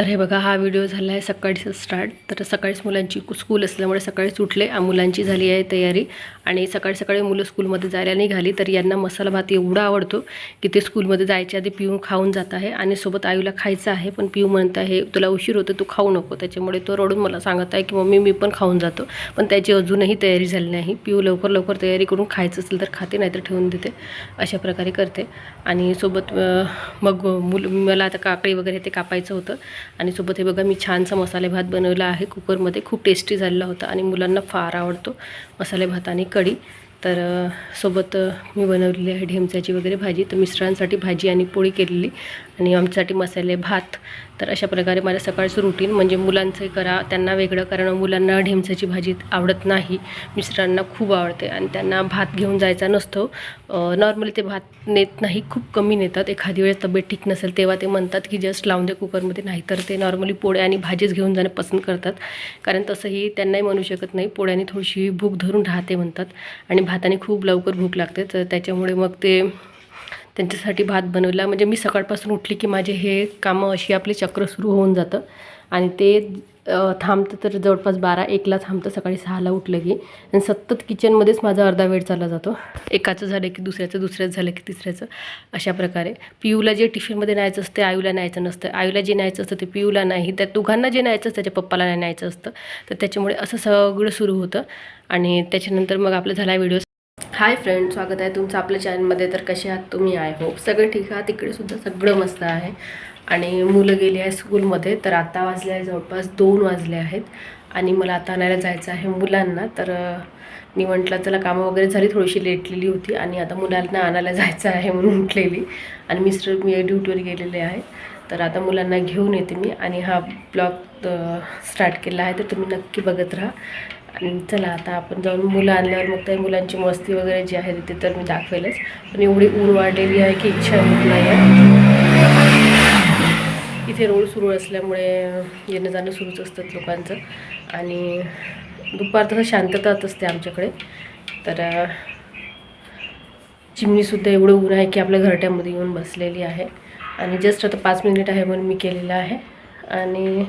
तर हे बघा हा व्हिडिओ झाला आहे सकाळीच स्टार्ट तर सकाळीच मुलांची कु- स्कूल असल्यामुळे सकाळीच उठले. मुलांची झाली आहे तयारी. आणि सकाळी सकाळी मुलं स्कूलमध्ये जायला निघाली. तर यांना मसाला भात एवढा आवडतो की ते स्कूलमध्ये जायच्या आधी पिऊ खाऊन जात आहे. आणि सोबत आईला खायचं आहे. पण पिऊ म्हणत आहे तुला उशीर होतो तू खाऊ नको. त्याच्यामुळे तो रडून मला सांगत आहे की मम्मी मी पण खाऊन जातो. पण त्याची अजूनही तयारी झाली नाही. पिऊ लवकर लवकर तयारी करून खायचं असेल तर खाते नाहीतर ठेवून देते. अशा प्रकारे करते. आणि सोबत मग मुल मला आता काकडी वगैरे ते कापायचं होतं. आणि सोबत हे बघा मी छानसा मसाले भात बनवला आहे. कुकरमध्ये खूप टेस्टी झालेला होता आणि मुलांना फार आवडतो मसाले भात आणि कढी. तर सोबत मी बनवलेली आहे ढेमच्याची वगैरे भाजी. तर मिस्टरांसाठी भाजी आणि पोळी केलेली. आणि आमच्यासाठी मसाले भात. तर अशा प्रकारे माझं सकाळचं रुटीन म्हणजे मुलांचं करा त्यांना वेगळं कारण मुलांना ढिमसाची भाजी आवडत नाही. मिस्टरांना खूप आवडते आणि त्यांना भात घेऊन जायचा नसतो. नॉर्मली ते भात नेत नाही खूप कमी नेतात. एखादी वेळेस तब्येत ठीक नसेल तेव्हा ते म्हणतात की जस्ट लावून दे कुकरमध्ये नाही तर ते नॉर्मली पोळ्या आणि भाजीच घेऊन जाणं पसंत करतात. कारण तसंही त्यांनाही म्हणू शकत नाही पोळ्याने थोडीशी भूक धरून राहते म्हणतात. आणि भाताने खूप लवकर भूक लागते तर त्याच्यामुळे मग ते त्यांच्यासाठी भात बनवला. म्हणजे मी सकाळपासून उठली की माझे हे कामं अशी आपले चक्र सुरू होऊन जातं. आणि ते थांबतं तर जवळपास बारा एकला थांबतं सकाळी सहाला उठलं की. आणि सतत किचनमध्येच माझा अर्धा वेळ चालला जातो. एकाचं झालं की दुसऱ्याचं दुसऱ्याचं झालं की तिसऱ्याचं. अशा प्रकारे. पियूला जे टिफिनमध्ये न्यायचं असतं आयूला न्यायचं नसतं. आयूला जे न्यायचं असतं ते पियूला नाही. त्या दोघांना जे न्यायचं असतं त्याच्या पप्पाला नाही न्यायचं असतं. तर त्याच्यामुळे असं सगळं सुरू होतं. आणि त्याच्यानंतर मग आपलं झाला व्हिडिओ. हाय फ्रेंड स्वागत आहे तुमचं आपल्या चॅनलमध्ये तर कसे आहात तुम्ही? आय होप सगळे ठीक आहात. तिकडे सुद्धा सगळं मस्त आहे. आणि मुलं गेली आहे स्कूलमध्ये तर आता वाजले आहे जवळपास दोन वाजले आहेत. आणि मला आता आणायला जायचं आहे मुलांना. तर मी म्हटलं चला कामं वगैरे झाली. थोडीशी लेटलेली होती. आणि आता मुलांना आणायला जायचं आहे म्हणून उठलेली. आणि मिस्टर मी ड्युटीवर गेलेले आहे. तर आता मुलांना घेऊन येते मी. आणि हा ब्लॉग स्टार्ट केला आहे. तर तुम्ही नक्की बघत राहा. आणि चला आता आपण जाऊन मुलं आणल्यावर मग त्या मुलांची मस्ती वगैरे जी आहे ते तर मी दाखवेलच. पण एवढी ऊन वाढलेली आहे की इच्छा होत नाही आहे. इथे रोड सुरू असल्यामुळे येणं जाणं सुरूच असतात लोकांचं. आणि दुपार तसं शांतताच असते आमच्याकडे. तर चिमणीसुद्धा एवढं ऊन आहे की आपल्या घरट्यामध्ये येऊन बसलेली आहे. आणि जस्ट आता पाच मिनिट आहे म्हणून मी केलेलं आहे. आणि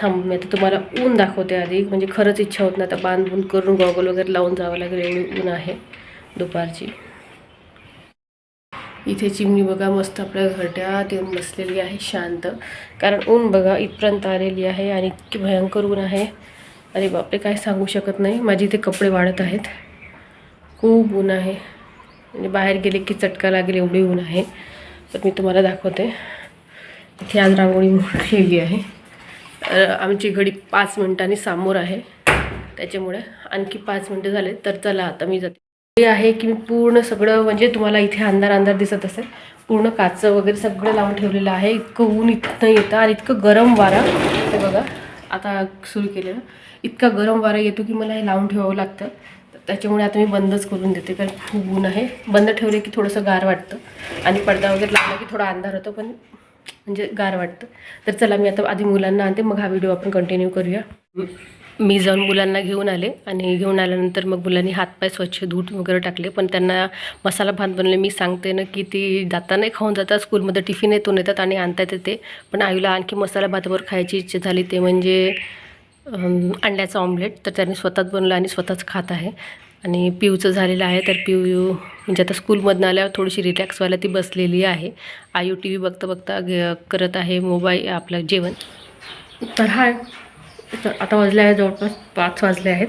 थांब मी आता तुम्हाला ऊन दाखवते आधी. म्हणजे खरंच इच्छा होत नाही. आता बांधून करून गॉगल वगैरे लावून जावं लागेल. एवढी ऊन आहे दुपारची. इथे चिमणी बघा मस्त आपल्या घरट्यात येऊन बसलेली आहे शांत. कारण ऊन बघा इथपर्यंत आलेली आहे आणि इतकी भयंकर ऊन आहे. अरे बापरे काय सांगू शकत नाही. माझे इथे कपडे वाढत आहेत. खूप ऊन आहे. म्हणजे बाहेर गेले की चटका लागेल एवढी ऊन आहे. तर मी तुम्हाला दाखवते. इथे आज रांगोळी ठेवली आहे. आमची घडी पाच मिनिटांनी समोर आहे. त्याच्यामुळे आणखी पाच मिनटं झाले तर चला आता मी जाते. हे आहे की मी पूर्ण सगळं म्हणजे तुम्हाला इथे अंधार अंधार दिसत असेल. पूर्ण काचं वगैरे सगळं लावून ठेवलेलं आहे. इतकं ऊन इथं येतं आणि इतकं गरम वारा. ते बघा आता सुरू केलेलं. इतका गरम वारा येतो की मला हे लावून ठेवावं लागतं. तर त्याच्यामुळे आता मी बंदच करून देते कारण खूप ऊन आहे. बंद ठेवले की थोडंसं गार वाटतं. आणि पडदा वगैरे लावला की थोडा अंधार होतो पण म्हणजे गार वाटतं. तर चला मी आता आधी मुलांना आणते मग हा व्हिडिओ आपण कंटिन्यू करूया. मी जाऊन मुलांना घेऊन आले आणि घेऊन आल्यानंतर मग मुलांनी हातपाय स्वच्छ धूट वगैरे टाकले. पण त्यांना मसाला भात बनवले. मी सांगते ना की ती जातानाही खाऊन जातात स्कूलमध्ये टिफिन येतो येतात आणि आणतात येते पण आईला आणखी मसाला भातावर खायची इच्छा झाली. ते म्हणजे अंड्याचं ऑमलेट तर त्यांनी स्वतःच बनवलं आणि स्वतःच खात आहे. आणि पिऊचं झालेलं आहे तर पिऊ म्हणजे आता स्कूलमधनं आल्यावर थोडीशी रिलॅक्स व्हायला ती बसलेली आहे. आयू टी व्ही बघता बघता करत आहे मोबाईल आपलं जेवण. तर हाय तर आता वाजले आहे जवळपास पाच वाजले आहेत.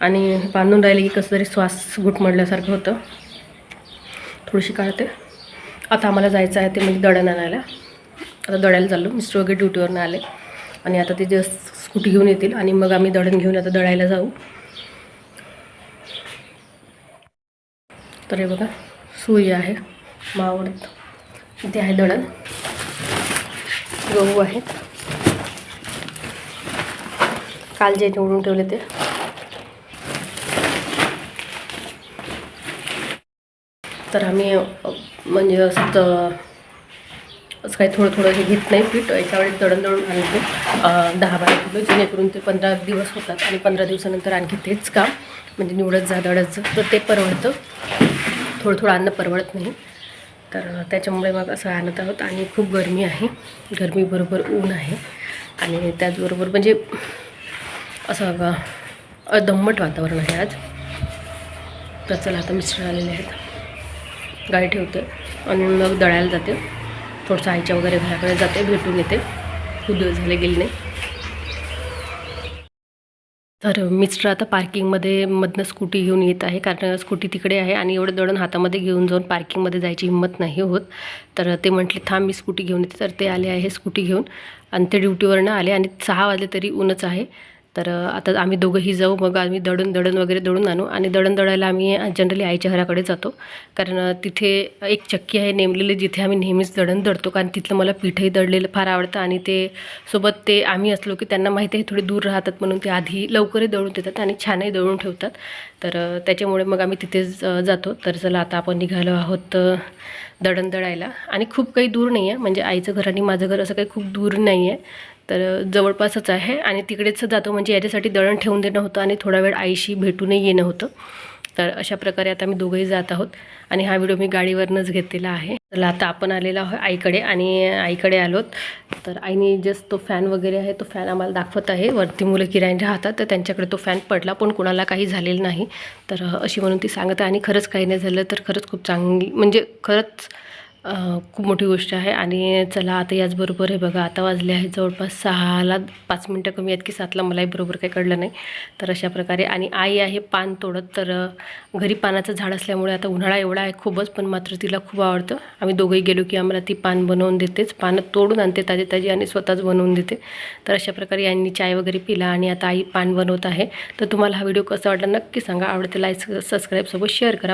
आणि बांधून राहिले की कसं तरी श्वास घुटमडल्यासारखं होतं. थोडीशी काढते आता आम्हाला जायचं आहे ते म्हणजे दडण आणायला. आता दडायला चाललो. मिस्टर वगैरे ड्युटीवरनं आले. आणि आता ते जस्ट स्कूटी घेऊन येतील आणि मग आम्ही दळण घेऊन आता दळायला जाऊ. तर हे बघा सुई आहे मावळत इथे आहे दळण. गहू आहेत काल जे निवडून ठेवले ते. तर आम्ही म्हणजे असं असं काही थोडं थोडं हे घेत नाही पीठ. एका वेळेस दळण दळून आणते. दहा बारा किलो जेणेकरून ते पंधरा दिवस होतात आणि पंधरा दिवसानंतर आणखी तेच काम म्हणजे निवडत जा दळत जा. तर ते परवडतं. थोडं थोडं अन्न परवडत नाही. तर त्याच्यामुळे मग असं आणत आहोत. आणि खूप गरमी आहे. गरमीबरोबर ऊन आहे. आणि त्याचबरोबर म्हणजे असं दम्मट वातावरण आहे आज. तर चला आता मिस्टर आलेले आहेत. गाडी ठेवते. आणि मग दळायला जाते. थोडंसं आईच्या वगैरे घराकडे जाते. भेटून येते. खूप दिवस झाले गेले नाही. तर मिस्टर आता पार्किंगमध्ये मधनं स्कूटी घेऊन येत आहे कारण स्कूटी तिकडे आहे आणि एवढं दळण हातामध्ये घेऊन जाऊन पार्किंगमध्ये जायची हिंमत नाही होत. तर ते म्हटले थांब मी स्कूटी घेऊन येते. तर ते आले आहे स्कूटी घेऊन आणि ते ड्युटीवरनं आले आणि सहा वाजले तरी ऊनच आहे. तर आता आम्ही दोघंही जाऊ मग आम्ही दळण दळण वगैरे दळून आणू आणि दळण दळायला आम्ही जनरली आईच्या घराकडे जातो. कारण तिथे एक चक्की आहे नेमलेली जिथे आम्ही नेहमीच दळण दळतो कारण तिथलं मला पीठही दळलेलं फार आवडतं आणि ते सोबत ते आम्ही असलो की त्यांना माहिती आहे थोडे दूर राहतात म्हणून ते आधी लवकरही दळून देतात आणि छानही दळून ठेवतात. तर त्याच्यामुळे मग आम्ही तिथेच जातो. तर चला आता आपण निघालो आहोत दळण दळायला आणि खूप काही दूर नाही आहे म्हणजे आईचं घर आणि माझं घर असं काही खूप दूर नाही आहे तर जवळपासच आहे आणि तिकडेच जातो म्हणजे याच्यासाठी दळण ठेवून देणं होतं आणि थोडा वेळ आईशी भेटूनही येणं होतं. तर अशा प्रकारे आता मी दोघंही जात आहोत आणि हा व्हिडिओ मी गाडीवरनंच घेतलेला आहे. तर आता आपण आलेलो आहोत आईकडे आणि आईकडे आलोत. तर आईने जस्ट तो फॅन वगैरे आहे तो फॅन आम्हाला दाखवत आहे. वरती मुलं किरायने राहतात तर त्यांच्याकडे तो फॅन पडला पण कोणाला काही झालेलं नाही. तर अशी म्हणून ती सांगत आहे आणि खरंच काही नाही झालं तर खरंच खूप चांगली म्हणजे खरंच खूप मोठी गोष्ट आहे. आणि चला आता याचबरोबर हे बघा आता वाजले आहे जवळपास सहाला पाच मिनटं कमी आहेत की सातला मलाही बरोबर काही कळलं नाही. तर अशा प्रकारे आणि आई आहे पान तोडत तर घरी पानाचं झाड असल्यामुळे आता उन्हाळा एवढा आहे खूपच पण मात्र तिला खूप आवडतं. आम्ही दोघंही गेलो की आम्हाला ती पान बनवून देतेच. पानं तोडून आणते ताजी ताजी आणि स्वतःच बनवून देते. तर अशा प्रकारे यांनी चाय वगैरे पिला आणि आता आई पान बनवत आहे. तर तुम्हाला हा व्हिडिओ कसा वाटला नक्की सांगा. आवडते लाईक सबस्क्राईबसोबत शेअर करा.